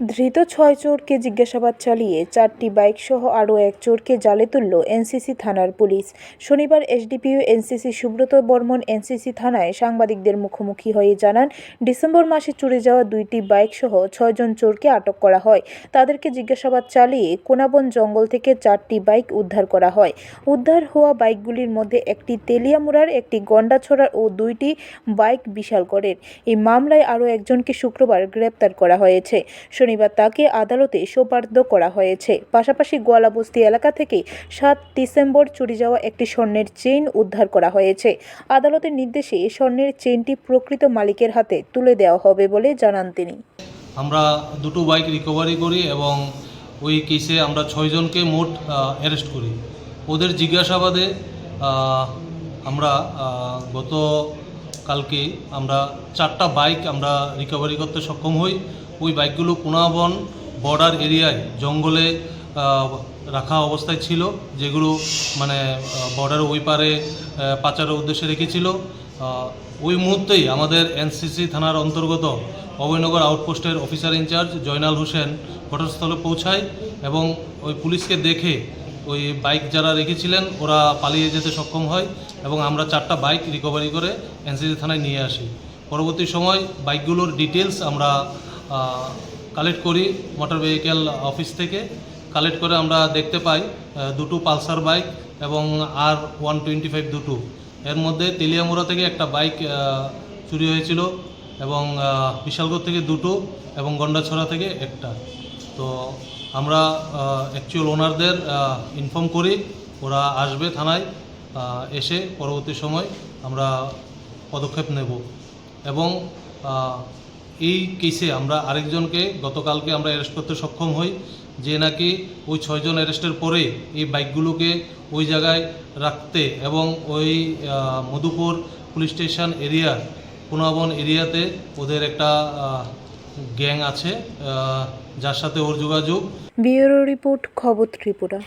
ধৃত ছয় চোরকে জিজ্ঞাসাবাদ চালিয়ে চারটি বাইকসহ আরও এক চোরকে জালে তুলল এনসিসি থানার পুলিশ। শনিবার SDPO NCC Subrata Barman NCC থানায় সাংবাদিকদের মুখোমুখি হয়ে জানান, ডিসেম্বর মাসে চুরি যাওয়া দুইটি বাইকসহ ছয়জন চোরকে আটক করা হয়। তাদেরকে জিজ্ঞাসাবাদ চালিয়ে কোনাবন জঙ্গল থেকে চারটি বাইক উদ্ধার করা হয়। উদ্ধার হওয়া বাইকগুলির মধ্যে একটি তেলিয়ামুড়ার একটি গন্ডাছড়ার ও দুইটি বাইক বিশালগড়ের এই মামলায় আরও একজনকে শুক্রবার গ্রেপ্তার করা হয়েছে। শনিবার তাকে আদালতে সোপার্দ করা হয়েছে। পাশাপাশি গোয়ালাবস্তি এলাকা থেকে সাত ডিসেম্বর চুরি যাওয়া একটি স্বর্ণের চেইন উদ্ধার করা হয়েছে। আদালতের নির্দেশে স্বর্ণের চেইনটি প্রকৃত মালিকের হাতে তুলে দেওয়া হবে বলে জানান তিনি। আমরা দুটো বাইক রিকভারি করি এবং ওই কেসে আমরা ছয়জনকে মোট অ্যারেস্ট করি। ওদের জিজ্ঞাসাবাদে আমরা গত কালকে আমরা চারটা বাইক আমরা রিকভারি করতে সক্ষম হই। ওই বাইকগুলো পুনাবন বর্ডার এরিয়ায় জঙ্গলে রাখা অবস্থায় ছিল, যেগুলো মানে বর্ডার ওই পারে পাচারের উদ্দেশ্যে রেখেছিল। ওই মুহূর্তেই আমাদের এনসিসি থানার অন্তর্গত Abhaynagar outpost officer in charge Joynal Hossain ঘটনাস্থলে পৌঁছায় এবং ওই পুলিশকে দেখে ওই বাইক যারা রেখেছিলেন, ওরা পালিয়ে যেতে সক্ষম হয় এবং আমরা চারটা বাইক রিকভারি করে এনসিসি থানায় নিয়ে আসি। পরবর্তী সময় বাইকগুলোর ডিটেলস আমরা কালেক্ট করি মোটর ভেহিক্যাল অফিস থেকে। কালেক্ট করে আমরা দেখতে পাই দুটো পালসার বাইক এবং আর ওয়ান টোয়েন্টি ফাইভ দুটো। এর মধ্যে তেলিয়ামুড়া থেকে একটা বাইক চুরি হয়েছিল এবং বিশালগড় থেকে দুটো এবং গন্ডাছড়া থেকে একটা। তো আমরা অ্যাকচুয়াল ওনারদের ইনফর্ম করি, ওরা আসবে থানায় এসে পরবর্তী সময় আমরা পদক্ষেপ নেব। এবং এই কেসে আমরা আরেকজনকে গতকালকে আমরা অ্যারেস্ট করতে সক্ষম হই, যে নাকি ওই ছয়জন অ্যারেস্টের পরে এই বাইকগুলোকে ওই জায়গায় রাখতে এবং ওই Madhupur police station area Punaban এরিয়াতে ওদের একটা গ্যাং আছে যার সাথে ওর যোগাযোগ। রিপোর্ট, খবর ত্রিপুরা।